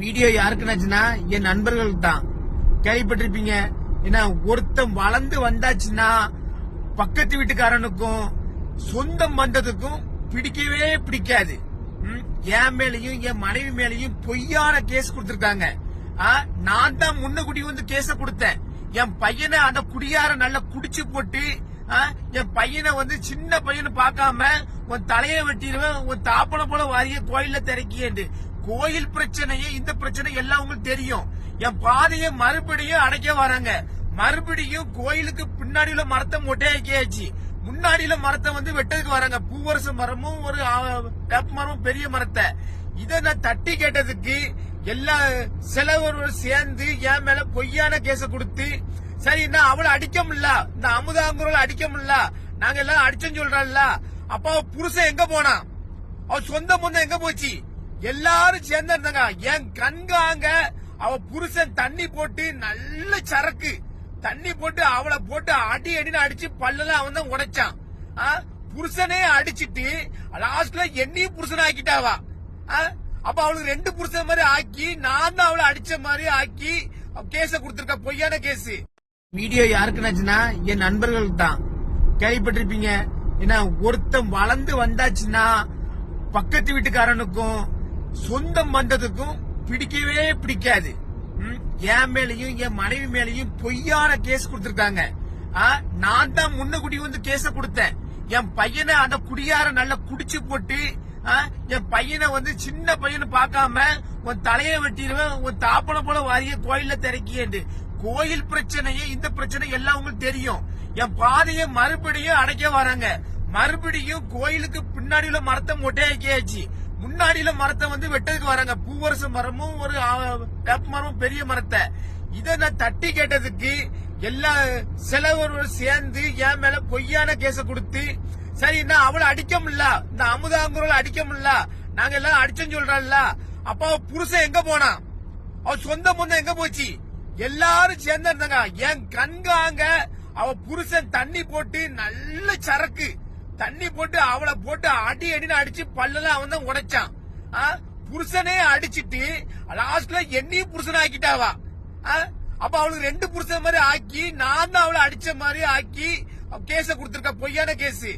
Video யாருக்கு நச்சுன்னா என் நண்பர்களுக்கு தான் கேள்விப்பட்டிருப்பீங்க. ஏன்னா ஒருத்தன் வளர்ந்து வந்தாச்சுன்னா பக்கத்து வீட்டுக்காரனுக்கும் சொந்தம் வந்ததுக்கும் பிடிக்கவே பிடிக்காது. என் மேலையும் என் மனைவி மேலையும் பொய்யான கேஸ் கொடுத்திருக்காங்க. ஆ, நான் தான் முன்னகுடி வந்து கேஸ கொடுத்தேன். என் பையனை அந்த குடியார நல்லா குடிச்சு போட்டு ஆ, என் பையனை வந்து சின்ன பையனை பார்க்காம உன் தலையை வெட்டிடுவேன் உன் தாப்பன போல வாரிய கோயில்ல திறக்கியேண்டு. கோயில் பிரச்சனையே இந்த பிரச்சனை எல்லாம் உங்களுக்கு தெரியும். என் பாதையை மறுபடியும் அடைக்க வராங்க மறுபடியும் கோயிலுக்கு பின்னாடி உள்ள மரத்தை மொட்டையாக்கியாச்சு. முன்னாடியில மரத்தை வந்து வெட்டதுக்கு வராங்க பூவரச மரமும் ஒரு ஆ, வேப்ப மரமும் பெரிய மரத்தை. இதை நான் தட்டி கேட்டதுக்கு எல்லா செலவரும் சேர்ந்து என் மேல பொய்யான கேச கொடுத்து சரி நான் அவளை அடிக்க முடியல. இந்த அமுதாங்குரல் அடிக்க முடியல. நாங்க எல்லாம் அடிச்சோன்னு சொல்றாள்ல. அப்ப அவ புருஷன் எங்க போனான்? அவ சொந்த முந்த எங்க போச்சு? எல்லாரும் சேர்ந்து இருந்தாங்க. என் கண்காங்க அவ புருஷன் தண்ணி போட்டு நல்ல சரக்கு. தண்ணி போட்டு அவளை போட்டு அடி அடின்னு அடிச்சு பல்லெல்லாம் அவன் தான் உடைச்சான். ஆ? புருஷனே அடிச்சிட்டு லாஸ்ட்ல என்னையும் புருஷன் ஆக்கிட்டாவா? ஆ? அப்ப அவளுக்கு ரெண்டு புருஷன் மாதிரி ஆக்கி நான் தான் அவளை அடிச்ச மாதிரி ஆக்கி கேஸ கொடுத்திருக்க பொய்யான கேஸ் வீடியோ யாருக்குனாச்சுன்னா என் நண்பர்களுக்கு தான் கேள்விப்பட்டிருப்பீங்க. ஏன்னா ஒருத்தன் வளர்ந்து வந்தாச்சுன்னா பக்கத்து வீட்டுக்காரனுக்கும் சொந்தம் வந்ததுக்கும் பிடிக்கவே பிடிக்காது. என் மேலையும் என் மனைவி மேலையும் பொய்யான கேஸ் கொடுத்திருக்காங்க. ஆ, நான் தான் முன்னுக்குடி வந்து கேஸ கொடுத்தேன். என் பையனை அந்த குடியார நல்லா குடிச்சு போட்டு என் பையனை வந்து சின்ன பையனை பார்க்காம உன் தலையை வெட்டிடுவேன் உன் தாப்பன போல வாரிய கோயில்ல திறக்கியேண்டு. கோயில் பிரச்சனையே இந்த பிரச்சனை எல்லாம் உங்களுக்கு தெரியும். என் பாதையை மறுபடியும் அடைக்க வராங்க. மறுபடியும் கோயிலுக்கு பின்னாடி உள்ள மரத்தை மொட்டையாக்கியாச்சு முன்னாடியில மரத்தை வந்து வெட்டதுக்கு வராங்க. பூவரச மரமும் ஒரு வேப்ப மரமும் பெரிய மரத்தை. இத நான் தட்டி கேட்டதுக்கு எல்லா செலவரும் சேர்ந்து என் மேல பொய்யான கேச கொடுத்து சரி நான் அவளை அடிக்க முடியல? இந்த அமுதாங்குரல அடிக்க முடியல? நாங்க எல்லாம் அடிச்சோன்னு சொல்றல்ல அப்ப அவ புருஷன் எங்க போனான் அவ சொந்த முன்ன எங்க போச்சு? எல்லாரும் சேர்ந்து இருந்தாங்க. என் கண்காங்க அவ புருஷன் தண்ணி போட்டு நல்ல சரக்கு. தண்ணி போட்டு அவளை போட்டு அடி அடின்னு அடிச்சு பல்லெல்லாம் அவன் தான் உடைச்சான் ஆ? புருஷனே அடிச்சிட்டு லாஸ்ட்ல என்னையும் புருஷன் ஆக்கிட்டாவா ஆ? அப்ப அவளுக்கு ரெண்டு புருஷன் மாதிரி ஆக்கி நான் தான் அவளை அடிச்ச மாதிரி ஆக்கி கேஸ கொடுத்திருக்க பொய்யான கேஸ்